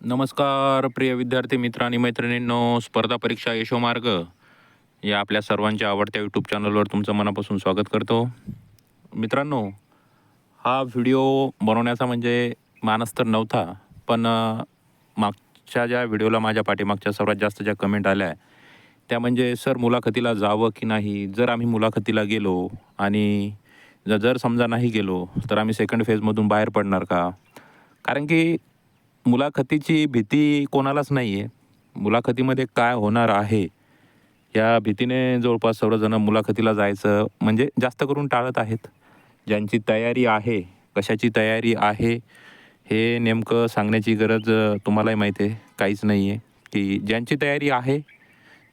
नमस्कार प्रिय विद्यार्थी मित्र आणि मैत्रिणींनो स्पर्धा परीक्षा यशोमार्ग या आपल्या सर्वांच्या आवडत्या यूट्यूब चॅनलवर तुमचं मनापासून स्वागत करतो. मित्रांनो हा व्हिडिओ बनवण्याचा म्हणजे मानस तर नव्हता पण मागच्या ज्या व्हिडिओला माझ्या पाठीमागच्या सर्वात जास्त ज्या कमेंट आल्या आहे त्या म्हणजे सर मुलाखतीला जावं की नाही? जर आम्ही मुलाखतीला गेलो आणि जर समजा नाही गेलो तर आम्ही सेकंड फेजमधून बाहेर पडणार का? कारण की मुलाखतीची भीती कोणालाच नाही आहे मुलाखतीमध्ये काय होणार आहे? या भीतीने जवळपास सर्वजण मुलाखतीला जायचं म्हणजे जास्त करून टाळत आहेत. ज्यांची तयारी आहे कशाची तयारी आहे हे नेमकं सांगण्याची गरज तुम्हालाही माहिती आहे. काहीच नाही आहे की ज्यांची तयारी आहे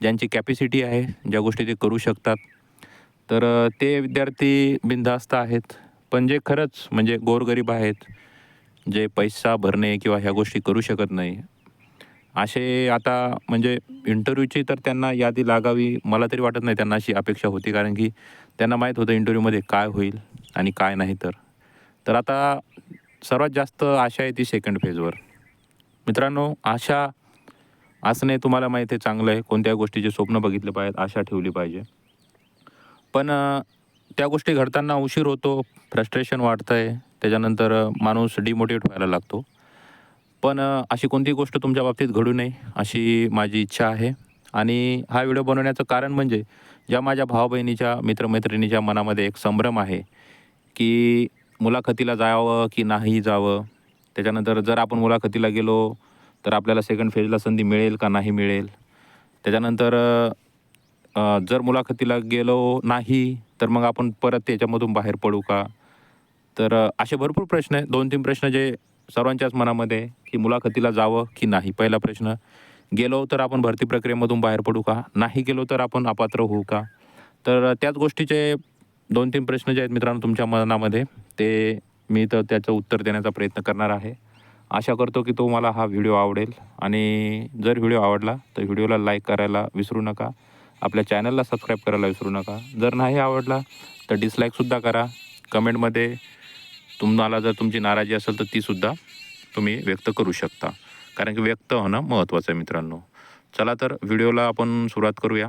ज्यांची कॅपॅसिटी आहे ज्या गोष्टी ते करू शकतात. तर ते विद्यार्थी बिनधास्त आहेत. पण जे खरंच म्हणजे गोरगरीब आहेत जे पैसा भरणे किंवा ह्या गोष्टी करू शकत नाही. असे आता म्हणजे इंटरव्ह्यूची तर त्यांना यादी लागावी मला तरी वाटत नाही त्यांना अशी अपेक्षा होती कारण की त्यांना माहीत होतं इंटरव्ह्यूमध्ये काय होईल आणि काय नाही तर. तर आता सर्वात जास्त आशा आहे ती सेकंड फेजवर मित्रांनो आशा असणे तुम्हाला माहीत आहे चांगलं आहे. कोणत्या गोष्टीचे स्वप्न बघितले पाहिजेत आशा ठेवली पाहिजे. पण त्या गोष्टी घडताना उशीर होतो फ्रस्ट्रेशन वाढतं आहे त्याच्यानंतर माणूस डिमोटिवेट व्हायला लागतो. पण अशी कोणतीही गोष्ट तुमच्या बाबतीत घडू नये अशी माझी इच्छा आहे. आणि हा व्हिडिओ बनवण्याचं कारण म्हणजे ज्या माझ्या भाऊ बहिणीच्या मित्रमैत्रिणीच्या मनामध्ये एक संभ्रम आहे की मुलाखतीला जावं की नाही जावं. त्याच्यानंतर जर आपण मुलाखतीला गेलो तर आपल्याला सेकंड फेजला संधी मिळेल का नाही मिळेल? त्याच्यानंतर जर मुलाखतीला गेलो नाही तर मग आपण परत त्याच्यामधून बाहेर पडू का? तर असे भरपूर प्रश्न आहे दोन तीन प्रश्न जे सर्वांच्याच मनामध्ये की मुलाखतीला जावं की नाही? पहिला प्रश्न गेलो तर आपण भरती प्रक्रियेमधून बाहेर पडू का? नाही गेलो तर आपण अपात्र होऊ का? तर त्याच गोष्टीचे दोन तीन प्रश्न जे आहेत मित्रांनो तुमच्या मनामध्ये ते मी तर त्याचं उत्तर देण्याचा प्रयत्न करणार आहे. आशा करतो की तुम्हाला हा व्हिडिओ आवडेल. आणि जर व्हिडिओ आवडला तर व्हिडिओला लाईक करायला विसरू नका. आपल्या चॅनलला सबस्क्राईब करायला विसरू नका. जर नाही आवडला तर डिसलाईकसुद्धा करा. कमेंटमध्ये तुम्हाला जर तुमची नाराजी असेल तर तीसुद्धा तुम्ही व्यक्त करू शकता. कारण की व्यक्त होणं महत्त्वाचं आहे मित्रांनो. चला तर व्हिडिओला आपण सुरुवात करूया.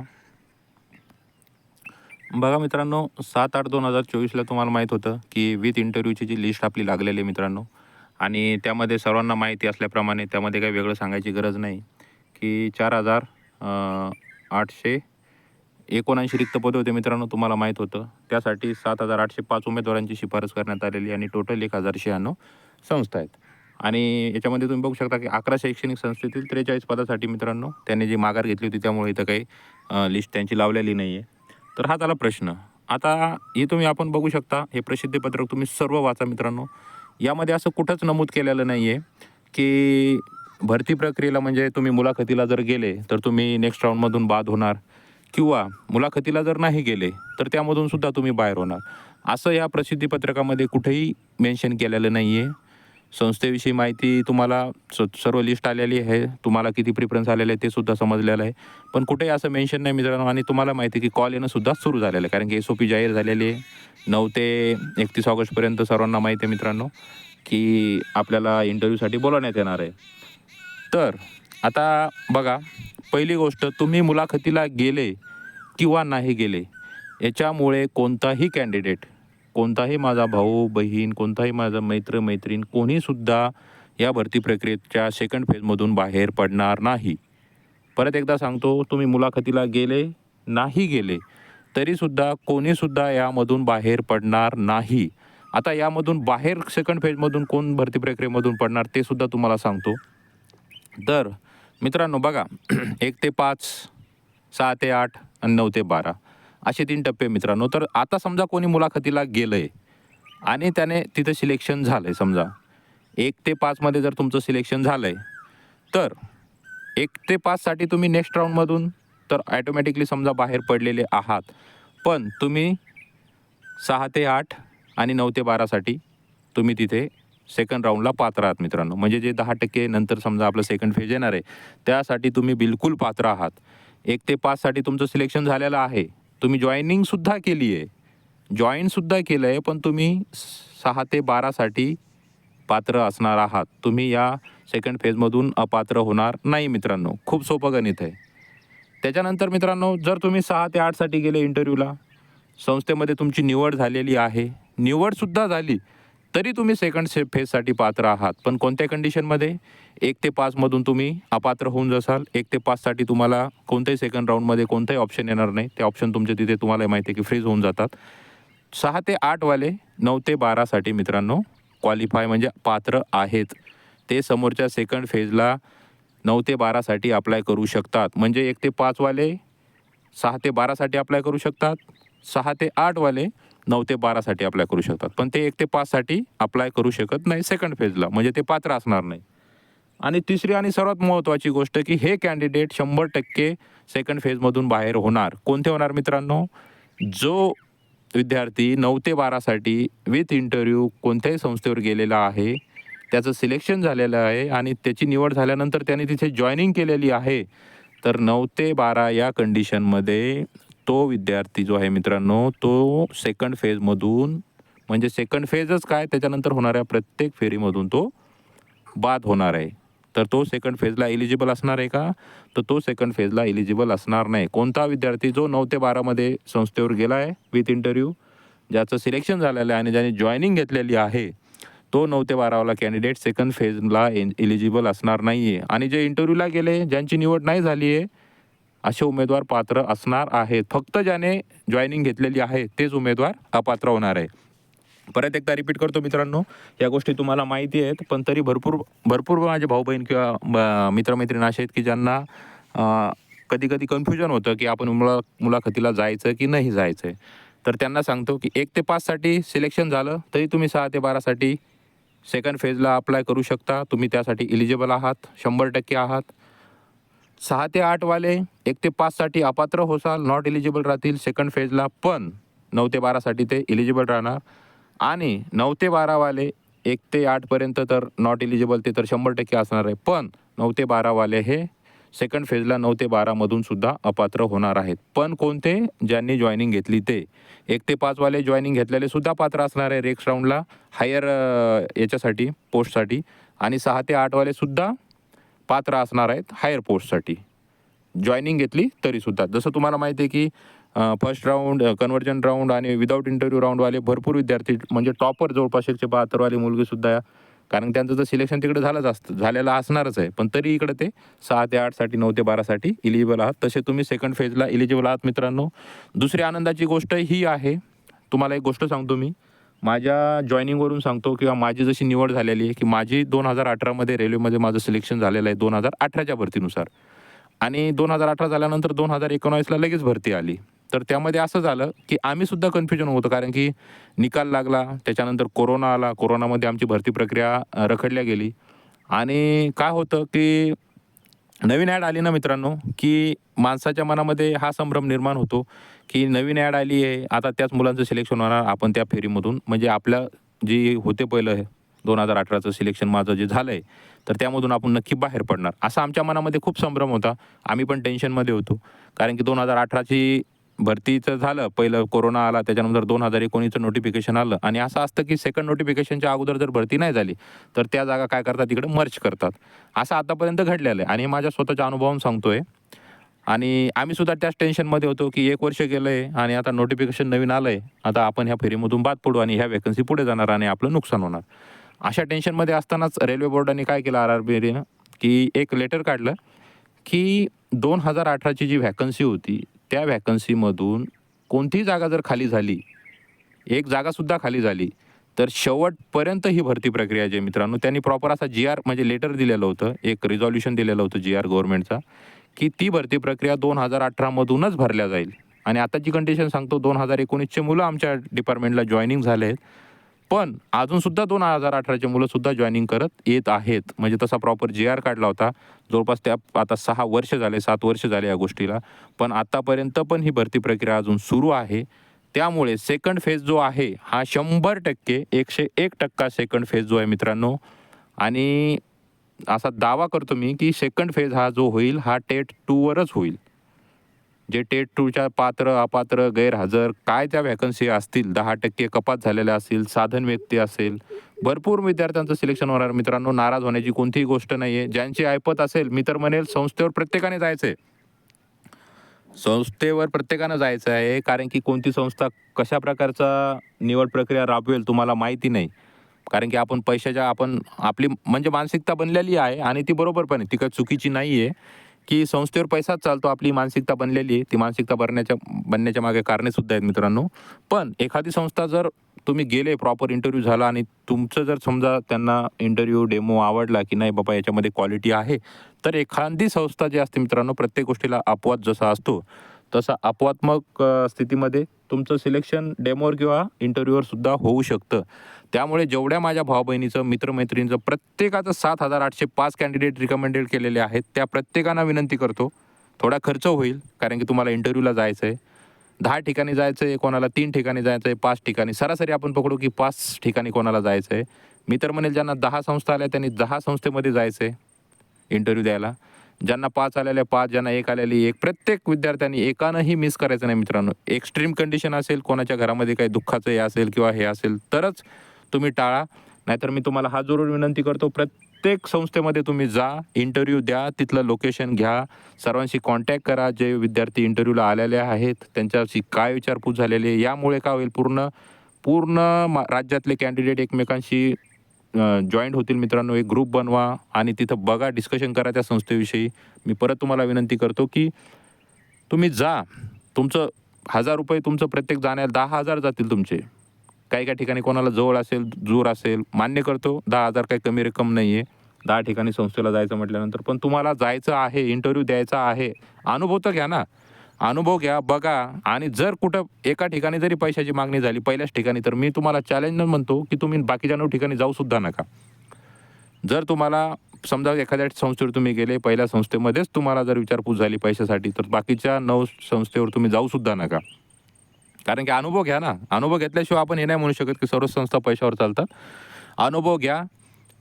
बघा मित्रांनो सात आठ दोन हजार चोवीसला तुम्हाला माहीत होतं की विथ इंटरव्ह्यूची जी लिस्ट आपली लागलेली आहे मित्रांनो आणि त्यामध्ये सर्वांना माहिती असल्याप्रमाणे त्यामध्ये काही वेगळं सांगायची गरज नाही की चार हजार आठशे एकोणऐंशी रिक्त पदे होते मित्रांनो तुम्हाला माहीत होतं. त्यासाठी सात हजार आठशे पाच उमेदवारांची शिफारस करण्यात आलेली आणि टोटल एक हजार शहाण्णव संस्था आहेत. आणि याच्यामध्ये तुम्ही बघू शकता की अकरा शैक्षणिक संस्थेतील त्रेचाळीस पदासाठी मित्रांनो त्यांनी जी माघार घेतली होती त्यामुळे इथं काही लिस्ट त्यांची लावलेली नाही आहे तर हा झाला प्रश्न. आता हे तुम्ही आपण बघू शकता हे प्रसिद्धीपत्रक तुम्ही सर्व वाचा मित्रांनो. यामध्ये असं कुठंच नमूद केलेलं नाही आहे की भरती प्रक्रियेला म्हणजे तुम्ही मुलाखतीला जर गेले तर तुम्ही नेक्स्ट राऊंडमधून बाद होणार. किंवा मुलाखतीला जर नाही गेले तर त्यामधून सुद्धा तुम्ही बाहेर होणार. असं या प्रसिद्धीपत्रकामध्ये कुठेही मेन्शन केलेलं नाही आहे संस्थेविषयी माहिती तुम्हाला स सर्व लिस्ट आलेली आहे. तुम्हाला किती प्रिफरन्स आलेले आहे ते सुद्धा समजलेलं आहे. पण कुठेही असं मेन्शन नाही मित्रांनो आणि तुम्हाला माहिती आहे की कॉल येणं सुद्धा सुरू झालेलं आहे. कारण की एस ओ पी जाहीर झालेली आहे. नऊ ते एकतीस ऑगस्टपर्यंत सर्वांना माहिती आहे मित्रांनो की आपल्याला इंटरव्ह्यूसाठी बोलवण्यात येणार आहे. तर आता बघा पहिली गोष्ट तुम्ही मुलाखतीला गेले किंवा नाही गेले याच्यामुळे कोणताही कॅन्डिडेट कोणताही माझा भाऊ बहीण कोणताही माझा मैत्र मैत्रीण कोणीसुद्धा या भरती प्रक्रियेच्या सेकंड फेजमधून बाहेर पडणार नाही. परत एकदा सांगतो तुम्ही मुलाखतीला गेले नाही गेले तरीसुद्धा कोणीसुद्धा यामधून बाहेर पडणार नाही. आता यामधून बाहेर सेकंड फेजमधून कोण भरती प्रक्रियेमधून पडणार ते सुद्धा तुम्हाला सांगतो. तर मित्रांनो बघा एक ते पाच सहा ते आठ आणि नऊ ते बारा असे तीन टप्पे मित्रांनो. तर आता समजा कोणी मुलाखतीला गेलं आहे आणि त्याने तिथं सिलेक्शन झालं आहे समजा. एक ते पाचमध्ये जर तुमचं सिलेक्शन झालं आहे तर एक ते पाचसाठी तुम्ही नेक्स्ट राऊंडमधून तर ॲटोमॅटिकली समजा बाहेर पडलेले आहात. पण तुम्ही सहा ते आठ आणि नऊ ते बारासाठी तुम्ही तिथे सेकंड राऊंडला पात्र आहात मित्रांनो. म्हणजे जे दहा टक्के नंतर समजा आपलं सेकंड फेज येणार आहे त्यासाठी तुम्ही बिलकुल पात्र आहात. एक ते पाचसाठी तुमचं सिलेक्शन झालेलं आहे. तुम्ही जॉईनिंगसुद्धा केली आहे. जॉईनसुद्धा केलं आहे पण तुम्ही सहा ते बारासाठी पात्र असणार आहात. तुम्ही या सेकंड फेजमधून अपात्र होणार नाही मित्रांनो. खूप सोपं गणित आहे. त्याच्यानंतर मित्रांनो जर तुम्ही सहा ते आठसाठी गेले इंटरव्ह्यूला संस्थेमध्ये तुमची निवड झालेली आहे. निवडसुद्धा झाली. तरी तुम्ही सेकंड से फेजसाठी पात्र आहात. पण कोणत्या कंडिशनमध्ये एक ते पाचमधून तुम्ही अपात्र होऊन जासाल. एक ते पाचसाठी तुम्हाला कोणत्याही सेकंड राऊंडमध्ये कोणताही ऑप्शन येणार नाही. ते ऑप्शन तुमचे तिथे तुम्हाला माहिती आहे की फ्रीज होऊन जातात. सहा ते आठवाले नऊ ते बारासाठी मित्रांनो क्वालिफाय म्हणजे पात्र आहेत. ते समोरच्या सेकंड फेजला नऊ ते बारासाठी अप्लाय करू शकतात. म्हणजे एक ते पाचवाले सहा ते बारासाठी अप्लाय करू शकतात. सहा ते आठवाले नऊ ते बारासाठी अप्लाय करू शकतात. पण ते एक ते पाचसाठी अप्लाय करू शकत नाही सेकंड फेजला म्हणजे ते पात्र असणार नाही. आणि तिसरी आणि सर्वात महत्त्वाची गोष्ट की हे कॅन्डिडेट शंभर टक्के सेकंड फेजमधून बाहेर होणार. कोणते होणार मित्रांनो? जो विद्यार्थी नऊ ते बारासाठी विथ इंटरव्ह्यू कोणत्याही संस्थेवर गेलेला आहे त्याचं सिलेक्शन झालेलं आहे आणि त्याची निवड झाल्यानंतर त्याने तिथे जॉईनिंग केलेली आहे तर नऊ ते बारा या कंडिशनमध्ये तो विद्यार्थी जो आहे मित्रांनो तो सेकंड फेजमधून म्हणजे सेकंड फेजच काय? त्याच्यानंतर होणाऱ्या प्रत्येक फेरीमधून तो बाद होणार आहे. तर तो सेकंड फेजला एलिजिबल असणार आहे का? तर तो सेकंड फेजला एलिजिबल असणार नाही. कोणता विद्यार्थी जो नऊ ते बारामध्ये संस्थेवर गेला आहे विथ इंटरव्ह्यू ज्याचं सिलेक्शन झालेलं आहे आणि ज्याने जॉईनिंग घेतलेली आहे तो नऊ ते बारावाला कॅन्डिडेट सेकंड फेजला एलिजिबल असणार नाही आहे आणि जे इंटरव्ह्यूला गेले ज्यांची निवड नाही झाली आहे असे उमेदवार पात्र असणार आहेत. फक्त ज्याने जॉईनिंग घेतलेली आहे तेच उमेदवार अपात्र होणार आहे. परत एकदा रिपीट करतो मित्रांनो या गोष्टी तुम्हाला माहिती आहेत पण तरी भरपूर भरपूर माझे भाऊ बहीण किंवा ब- मित्रमैत्रीण असे आहेत की ज्यांना कधी कधी कन्फ्युजन होतं की आपण मुला मुलाखतीला जायचं की नाही जायचं आहे तर त्यांना सांगतो की एक ते पाचसाठी सिलेक्शन झालं तरी तुम्ही सहा ते बारासाठी सेकंड फेजला अप्लाय करू शकता. तुम्ही त्यासाठी इलिजिबल आहात शंभर टक्के आहात. सहा ते आठवाले एक ते पाचसाठी अपात्र होसाल नॉट एलिजिबल राहतील सेकंड फेजला पण नऊ ते बारासाठी ते इलिजिबल राहणार. आणि नऊ ते बारावाले एक ते आठपर्यंत तर नॉट एलिजिबल ते तर शंभर टक्के असणार आहे. पण नऊ ते बारावाले हे सेकंड फेजला नऊ ते बारामधून सुद्धा अपात्र होणार आहेत. पण कोणते? ज्यांनी जॉईनिंग घेतली ते. एक ते पाचवाले जॉईनिंग घेतलेले सुद्धा पात्र असणार आहे. रेक्स राऊंडला हायर याच्यासाठी पोस्टसाठी आणि सहा ते आठवाले सुद्धा पात्र असणार आहेत हायर पोस्टसाठी जॉईनिंग घेतली तरीसुद्धा जसं तुम्हाला माहिती आहे की फर्स्ट राऊंड कन्वर्जन राऊंड आणि विदाऊट इंटरव्ह्यू राऊंडवाले भरपूर विद्यार्थी म्हणजे टॉपर जवळपास एकशे बहात्तरवाली मुलगीसुद्धा कारण त्यांचं तर सिलेक्शन तिकडे झालंच असतं झालेलं असणारच आहे. पण तरी इकडे ते सहा ते आठसाठी नऊ ते बारासाठी इलिजिबल आहात. तसे तुम्ही सेकंड फेजला इलिजिबल आहात मित्रांनो. दुसरी आनंदाची गोष्ट ही आहे. तुम्हाला एक गोष्ट सांगतो मी. माझ्या जॉईनिंगवरून सांगतो किंवा माझी जशी निवड झालेली आहे की माझी दोन हजार अठरामध्ये रेल्वेमध्ये माझं सिलेक्शन झालेलं आहे दोन हजार अठराच्या भरतीनुसार. आणि दोन हजार अठरा झाल्यानंतर दोन हजार एकोणावीसला लगेच भरती आली. तर त्यामध्ये असं झालं की आम्हीसुद्धा कन्फ्युजन होतो कारण की निकाल लागला त्याच्यानंतर कोरोना आला कोरोनामध्ये आमची भरती प्रक्रिया रखडल्या गेली. आणि काय होतं की नवीन ॲड आली ना मित्रांनो की माणसाच्या मनामध्ये हा संभ्रम निर्माण होतो की नवीन ॲड आली आहे आता त्याच मुलांचं सिलेक्शन होणार आपण त्या फेरीमधून. म्हणजे आपल्या जी होते पहिलं दोन हजार अठराचं सिलेक्शन माझं जे झालं आहे तर त्यामधून आपण नक्की बाहेर पडणार. असा आमच्या मनामध्ये खूप संभ्रम होता. आम्ही पण टेन्शनमध्ये होतो. कारण की दोन हजार अठराची भरतीचं झालं पहिलं कोरोना आला त्याच्यानंतर दोन हजार एकोणीसचं नोटिफिकेशन आलं. आणि असं असतं की सेकंड नोटिफिकेशनच्या अगोदर जर भरती नाही झाली तर त्या जागा काय करतात? तिकडे मर्च करतात. असं आतापर्यंत घडलेलं आहे. आणि माझ्या स्वतःच्या अनुभवावरून सांगतोय. आणि आम्ही सुद्धा त्याच टेन्शनमध्ये होतो की एक वर्ष गेलं आहे आणि आता नोटिफिकेशन नवीन आलं आहे आता आपण ह्या फेरीमधून बाद पडू आणि ह्या वेकन्सी पुढे जाणार आणि आपलं नुकसान होणार. अशा टेन्शनमध्ये असतानाच रेल्वे बोर्डाने काय केलं आर आर बीने की एक लेटर काढलं की दोन हजार अठराची जी व्हॅकन्सी होती त्या व्हॅकन्सीमधून कोणतीही जागा जर खाली झाली एक जागासुद्धा खाली झाली तर शेवटपर्यंत ही भरती प्रक्रिया जी मित्रांनो. त्यांनी प्रॉपर असा जी आर म्हणजे लेटर दिलेलं होतं एक रिझॉल्युशन दिलेलं होतं जी आर गव्हर्नमेंटचा की ती भरती प्रक्रिया दोन हजार अठरामधूनच भरल्या जाईल. आणि आताची कंडिशन सांगतो दोन हजार एकोणीसचे मुलं आमच्या डिपार्टमेंटला जॉईनिंग झाले आहेत पण अजूनसुद्धा दोन हजार अठराचे मुलंसुद्धा जॉईनिंग करत येत आहेत. म्हणजे तसा प्रॉपर जी आर काढला होता. जवळपास त्या आता सहा वर्ष झाले सात वर्ष झाले या गोष्टीला. पण आतापर्यंत पण ही भरती प्रक्रिया अजून सुरू आहे. त्यामुळे सेकंड फेज जो आहे हा शंभर टक्के एकशे एक टक्का सेकंड फेज जो आहे मित्रांनो. आणि असा दावा करतो मी की सेकंड फेज हा जो होईल हा टेट टूवरच होईल. जे टेट टूच्या पात्र अपात्र गैरहजर काय त्या व्हॅकन्सी असतील दहा टक्के कपात झालेल्या असतील साधन व्यक्ती असेल भरपूर विद्यार्थ्यांचं सिलेक्शन होणार. मित्रांनो नाराज होण्याची कोणतीही गोष्ट नाही आहे ज्यांची ऐपत असेल मी तर म्हणेल संस्थेवर प्रत्येकाने जायचं आहे संस्थेवर प्रत्येकानं जायचं आहे कारण की कोणती संस्था कशा प्रकारचा निवड प्रक्रिया राबवेल तुम्हाला माहिती नाही. कारण की आपण पैशाच्या आपण आपली म्हणजे मानसिकता बनलेली आहे आणि ती बरोबर पण आहे. ती काही चुकीची नाही आहे की संस्थेवर पैसाच चालतो आपली मानसिकता बनलेली आहे. ती मानसिकता बनण्याच्या बनण्याच्या मागे कारणे सुद्धा आहेत मित्रांनो. पण एखादी संस्था जर तुम्ही गेले प्रॉपर इंटरव्ह्यू झाला आणि तुमचं जर समजा त्यांना इंटरव्ह्यू डेमो आवडला की नाही बाबा याच्यामध्ये क्वालिटी आहे तर एखादी संस्था जी असते मित्रांनो प्रत्येक गोष्टीला अपवाद जसा असतो तसा अपवात्मक स्थितीमध्ये तुमचं सिलेक्शन डेमोवर किंवा इंटरव्ह्यूवर सुद्धा होऊ शकतं. त्यामुळे जेवढ्या माझ्या भाऊ बहिणीचं मित्रमैत्रिणीचं प्रत्येकाचं सात हजार आठशे पाच कॅन्डिडेट रिकमेंडेड केलेले आहेत त्या प्रत्येकांना विनंती करतो थोडा खर्च होईल कारण की तुम्हाला इंटरव्ह्यूला जायचं आहे दहा ठिकाणी जायचं आहे कोणाला तीन ठिकाणी जायचं आहे पाच ठिकाणी. सरासरी आपण पकडू की पाच ठिकाणी कोणाला जायचं आहे मी तर म्हणेल ज्यांना दहा संस्था आल्या त्यांनी दहा संस्थेमध्ये जायचं आहे इंटरव्ह्यू द्यायला. ज्यांना पाच आलेल्या पाच ज्यांना एक आलेली एक प्रत्येक विद्यार्थ्यांनी एकानंही मिस करायचं नाही मित्रांनो. एक्स्ट्रीम कंडिशन असेल कोणाच्या घरामध्ये काही दुःखाचं हे असेल किंवा हे असेल तरच तुम्ही टाळा. नाहीतर मी तुम्हाला हा जरूर विनंती करतो प्रत्येक संस्थेमध्ये तुम्ही जा इंटरव्ह्यू द्या तिथलं लोकेशन घ्या. सर्वांशी कॉन्टॅक्ट करा जे विद्यार्थी इंटरव्ह्यूला आलेले आहेत त्यांच्याशी काय विचारपूस झालेली आहे यामुळे काय होईल? पूर्ण पूर्ण राज्यातले कॅन्डिडेट एकमेकांशी जॉईंट होतील मित्रांनो एक ग्रुप बनवा आणि तिथं बघा डिस्कशन करा त्या संस्थेविषयी. मी परत तुम्हाला विनंती करतो की तुम्ही जा. तुमचं हजार रुपये तुमचं प्रत्येक जाण्याला दहा हजार जातील तुमचे. काही काही ठिकाणी कोणाला जवळ असेल जोर असेल मान्य करतो. दहा हजार काही कमी रक्कम नाही आहे दहा ठिकाणी संस्थेला जायचं म्हटल्यानंतर पण तुम्हाला जायचं आहे इंटरव्ह्यू द्यायचा आहे. अनुभव तर घ्या ना. अनुभव घ्या बघा. आणि जर कुठं एका ठिकाणी जरी पैशाची मागणी झाली पहिल्याच ठिकाणी तर मी तुम्हाला चॅलेंज म्हणतो की तुम्ही बाकीच्या नऊ ठिकाणी जाऊसुद्धा नका. जर तुम्हाला समजा एखाद्या संस्थेवर तुम्ही गेले पहिल्या संस्थेमध्येच तुम्हाला जर विचारपूस झाली पैशासाठी तर बाकीच्या नऊ संस्थेवर तुम्ही जाऊसुद्धा नका. कारण की अनुभव घ्या ना. अनुभव घेतल्याशिवाय आपण हे नाही म्हणू शकत की सर्व संस्था पैशावर चालतात. अनुभव घ्या.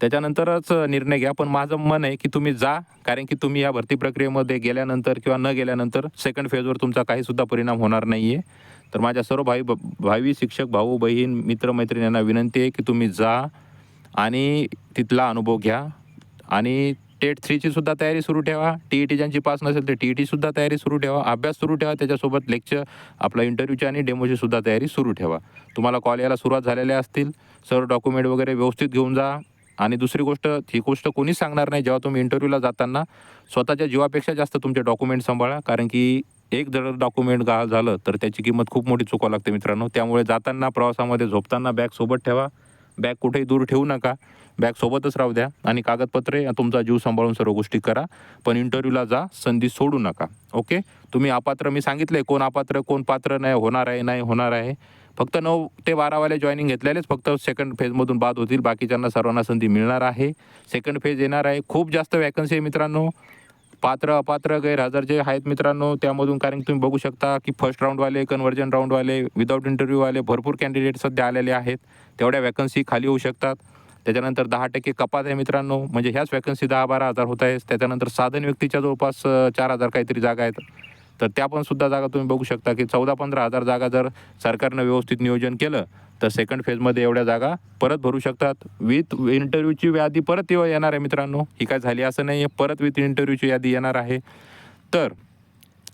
त्याच्यानंतरच निर्णय घ्या. पण माझं मन आहे की तुम्ही जा. कारण की तुम्ही या भरती प्रक्रियेमध्ये गेल्यानंतर किंवा न गेल्यानंतर सेकंड फेजवर तुमचा काहीसुद्धा परिणाम होणार नाही आहे तर माझ्या सर्व भाई भावी शिक्षक भाऊ बहीण मित्रमैत्रिणींना विनंती आहे की तुम्ही जा आणि तिथला अनुभव घ्या. आणि टेट थ्रीची सुद्धा तयारी सुरू ठेवा. टी ई टी ज्यांची पास नसेल तर टी ई टी सुद्धा तयारी सुरू ठेवा. अभ्यास सुरू ठेवा. त्याच्यासोबत लेक्चर आपला इंटरव्ह्यूची आणि डेमोची सुद्धा तयारी सुरू ठेवा. तुम्हाला कॉल यायला सुरुवात झालेल्या असतील. सर्व डॉक्युमेंट वगैरे व्यवस्थित घेऊन जा. आणि दुसरी गोष्ट ही गोष्ट कोणीच सांगणार नाही जेव्हा तुम्ही इंटरव्ह्यूला जाताना. स्वतःच्या जीवापेक्षा जास्त तुमचे डॉक्युमेंट सांभाळा. कारण की एक जर डॉक्युमेंट गा झालं तर त्याची किंमत खूप मोठी चुकावं लागते मित्रांनो. त्यामुळे जाताना प्रवासामध्ये झोपताना बॅग सोबत ठेवा. बॅग कुठेही दूर ठेवू नका. बॅग सोबतच राहू द्या आणि कागदपत्रे तुमचा जीव सांभाळून सर्व गोष्टी करा. पण इंटरव्ह्यूला जा संधी सोडू नका. ओके तुम्ही अपात्र मी सांगितले कोण अपात्र कोण पात्र नाही होणार आहे नाही होणार आहे. फक्त नऊ ते बारावाले जॉईनिंग घेतलेलेच फक्त सेकंड फेजमधून बाद होतील. बाकीच्यांना सर्वांना संधी मिळणार आहे. सेकंड फेज येणार आहे. खूप जास्त वॅकन्सी आहे मित्रांनो. पात्र अपात्र गैरहजर जे आहेत मित्रांनो त्यामधून कारण तुम्ही बघू शकता की फर्स्ट राऊंडवाले कन्व्हर्जन राऊंडवाले विदाऊट इंटरव्ह्यूवाले भरपूर कॅन्डिडेट सध्या आलेले आहेत. तेवढ्या वॅकन्सी खाली होऊ शकतात. त्याच्यानंतर दहा टक्के कपात आहे मित्रांनो. म्हणजे ह्याच वॅकन्सी दहा बारा हजार होत आहेत. त्याच्यानंतर साधन व्यक्तीच्या जवळपास चार हजार काहीतरी जागा आहेत. तर त्या पण सुद्धा जागा तुम्ही बघू शकता की चौदा पंधरा हजार जागा जर सरकारनं व्यवस्थित नियोजन केलं तर सेकंड फेजमध्ये एवढ्या जागा परत भरू शकतात. विथ इंटरव्ह्यूची यादी परत येव- येणार आहे मित्रांनो. ही काय झाली असं नाही आहे परत विथ इंटरव्ह्यूची यादी येणार आहे. तर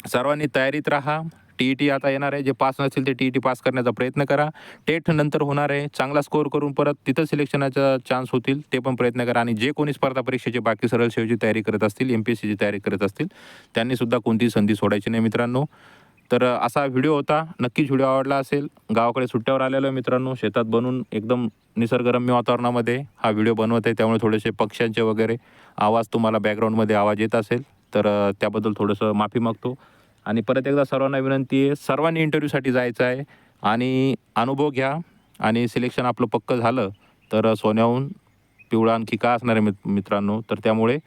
सर्वांनी तयारीत राहा. टी ई टी आता येणार आहे. जे पास नसेल ते टी ई टी पास करण्याचा प्रयत्न करा. टेट नंतर होणार आहे. चांगला स्कोअर करून परत तिथं सिलेक्शनाचा चान्स होतील ते पण प्रयत्न करा. आणि जे कोणी स्पर्धा परीक्षेचे बाकी सरळ सेवेची तयारी करत असतील एम पी एस सीची तयारी करत असतील त्यांनी सुद्धा कोणतीही संधी सोडायची नाही मित्रांनो. तर असा व्हिडिओ होता. नक्कीच व्हिडिओ आवडला असेल. गावाकडे सुट्ट्यावर आलेलो आहे मित्रांनो. शेतात बनून एकदम निसर्गरम्य वातावरणामध्ये हा व्हिडिओ बनवत आहे. त्यामुळे थोडेसे पक्ष्यांचे वगैरे आवाज तुम्हाला बॅकग्राऊंडमध्ये आवाज येत असेल. तर त्याबद्दल थोडंसं माफी मागतो. आणि परत एकदा सर्वांना विनंती आहे सर्वांनी इंटरव्ह्यूसाठी जायचं आहे आणि अनुभव घ्या आणि सिलेक्शन आपलं पक्कं झालं तर सोन्याहून पिवळा आणखी का असणार आहे मित्रांनो? तर त्यामुळे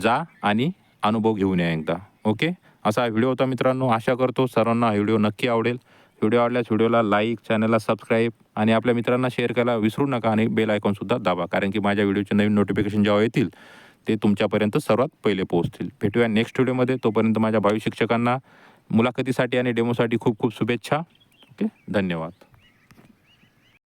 जा आणि अनुभव घेऊन या एकदा. ओके? असा व्हिडिओ होता मित्रांनो. आशा करतो सर्वांना हा व्हिडिओ नक्की आवडेल. व्हिडिओ आवडल्यास व्हिडिओला लाईक चॅनलला सबस्क्राईब आणि आपल्या मित्रांना शेअर करायला विसरू नका आणि बेल आयकॉनसुद्धा दाबा. कारण की माझ्या व्हिडिओचे नवीन नोटिफिकेशन जेव्हा येतील ते तुमच्यापर्यंत सर्वात पहिले पोहोचतील. भेटूया नेक्स्ट व्हिडिओमध्ये तोपर्यंत माझ्या भावी शिक्षकांना मुलाखतीसाठी आणि डेमोसाठी खूप खूप शुभेच्छा. ओके धन्यवाद.